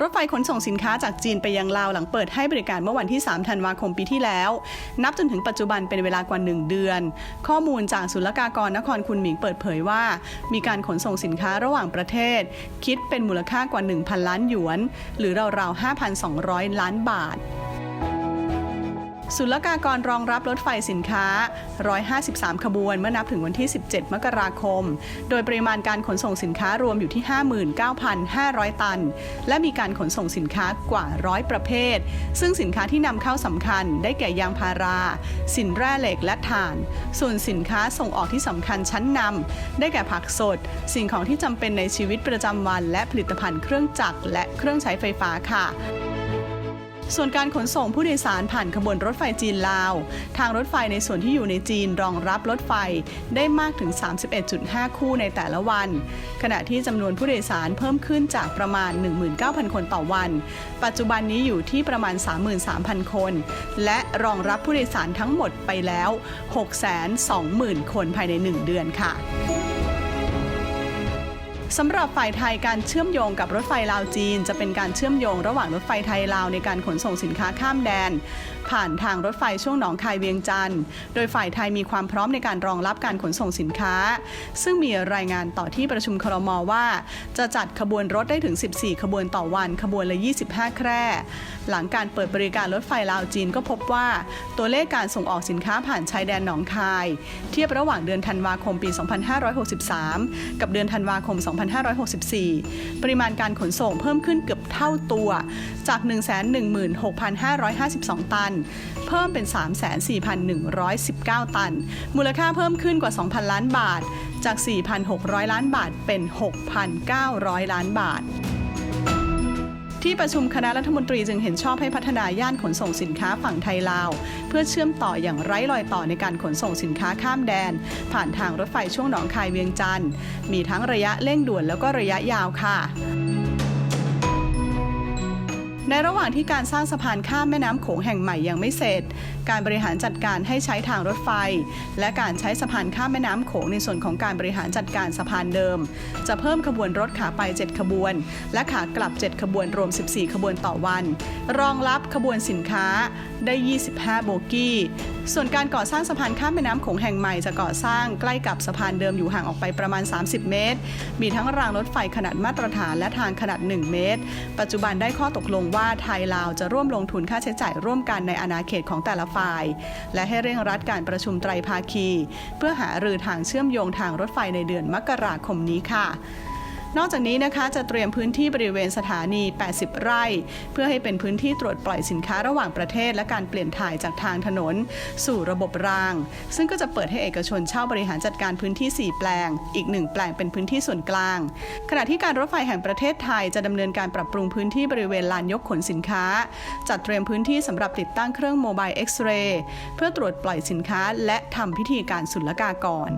รถไฟขนส่งสินค้าจากจีนไปยังลาวหลังเปิดให้บริการเมื่อวันที่ 3 ธันวาคมปีที่แล้ว นับจนถึงปัจจุบันเป็นเวลากว่า 1 เดือน ข้อมูลจากศุลกากรนครคุณหมิงเปิดเผยว่า มีการขนส่งสินค้าระหว่างประเทศ คิดเป็นมูลค่ากว่า 1,000 ล้านหยวน หรือราวๆ 5,200 ล้านบาท ศุลกากรรองรับรถไฟสินค้า 153 ขบวน เมื่อนับถึงวันที่ 17 มกราคม โดยปริมาณการขนส่งสินค้ารวมอยู่ที่ 59,500 ตัน และมีการขนส่งสินค้ากว่าร้อยประเภท ซึ่งสินค้าที่นำเข้าสำคัญ ได้แก่ยางพารา สินแร่เหล็กและถ่าน ส่วนสินค้าส่งออกที่สำคัญชั้นนำได้แก่ผักสด สิ่งของที่จำเป็นในชีวิตประจำวัน และผลิตภัณฑ์เครื่องจักรและเครื่องใช้ไฟฟ้าค่ะ ส่วนการขนส่งผู้โดยสารผ่านขบวนรถไฟจีนลาว ทางรถไฟในส่วนที่อยู่ในจีนรองรับรถไฟได้มากถึง 31.5 คู่ในแต่ละวัน ขณะที่จำนวนผู้โดยสารเพิ่มขึ้นจากประมาณ 19,000 คนต่อวัน ปัจจุบันนี้อยู่ที่ประมาณ 33,000 คน และรองรับผู้โดยสารทั้งหมดไปแล้ว 620,000 คนภายใน 1 เดือนค่ะ สำหรับฝ่ายไทยการเชื่อมโยงกับรถไฟลาวจีน จะเป็นการเชื่อมโยงระหว่างรถไฟไทยลาวในการขนส่งสินค้าข้ามแดนผ่านทางรถไฟช่วงหนองคายเวียงจันทร์ โดยฝ่ายไทยมีความพร้อมในการรองรับการขนส่งสินค้า ซึ่งมีรายงานต่อที่ประชุมครมว่า จะจัดขบวนรถได้ถึง 14 ขบวนต่อวัน ขบวนละ 25 แคร่ หลังการเปิดบริการรถไฟลาวจีนก็พบว่า ตัวเลขการส่งออกสินค้าผ่านชายแดนหนองคาย เทียบระหว่างเดือนธันวาคมปี 2563 กับเดือนธันวาคม 2564 ปริมาณการขนส่งเพิ่มขึ้นเกือบเท่าตัวจาก 116,552 ตันเพิ่มเป็น344,119 ตัน มูลค่าเพิ่มขึ้นกว่า 2,000 ล้านบาท จาก 4,600 ล้านบาทเป็น 6,900 ล้านบาทที่ประชุมคณะรัฐมนตรีจึงเห็นชอบให้พัฒนาย่านขนส่งสินค้าฝั่งไทยลาว เพื่อเชื่อมต่ออย่างไร้รอยต่อในการขนส่งสินค้าข้ามแดน ผ่านทางรถไฟช่วงหนองคายเวียงจันทร์มีทั้งระยะเร่งด่วนแล้วก็ระยะยาวค่ะ ในระหว่างที่การสร้างสะพานข้ามแม่น้ำโขงแห่งใหม่ยังไม่เสร็จการบริหารจัดการให้ใช้ทางรถไฟ และการใช้สะพานข้ามแม่น้ำโขงในส่วนของการบริหารจัดการสะพานเดิม จะเพิ่มขบวนรถขาไป 7 ขบวน และขากลับ 7 ขบวนรวม 14 ขบวนต่อวัน รองรับขบวนสินค้าได้ 25 โบกี้ ส่วนการก่อสร้างสะพานข้ามแม่น้ำโขงแห่งใหม่จะก่อสร้างใกล้กับสะพานเดิมอยู่ห่างออกไปประมาณ 30 เมตร มีทั้งรางรถไฟขนาดมาตรฐานและทางขนาด 1 เมตร ปัจจุบันได้ข้อตกลงว่าไทยลาวจะร่วมลงทุนค่าใช้จ่ายร่วมกันในอาณาเขตของแต่ละฝ่าย และให้เร่งรัดการประชุมไตรภาคี เพื่อหารือทางเชื่อมโยงทางรถไฟในเดือนมกราคมนี้ค่ะ นอกจากนี้นะคะจะเตรียมพื้นที่บริเวณสถานี 80 ไร่ เพื่อให้เป็นพื้นที่ตรวจปล่อยสินค้าระหว่างประเทศ และการเปลี่ยนถ่ายจากทางถนน สู่ระบบราง ซึ่งก็จะเปิดให้เอกชนเช่าบริหารจัดการพื้นที่ 4 แปลง อีก 1 แปลงเป็นพื้นที่ส่วนกลาง ขณะที่การรถไฟแห่งประเทศไทยจะดำเนินการปรับปรุงพื้นที่บริเวณลานยกขนสินค้า จัดเตรียมพื้นที่สำหรับติดตั้งเครื่องโมบายเอ็กซเรย์เพื่อตรวจปล่อยสินค้าและทำพิธีการศุลกากร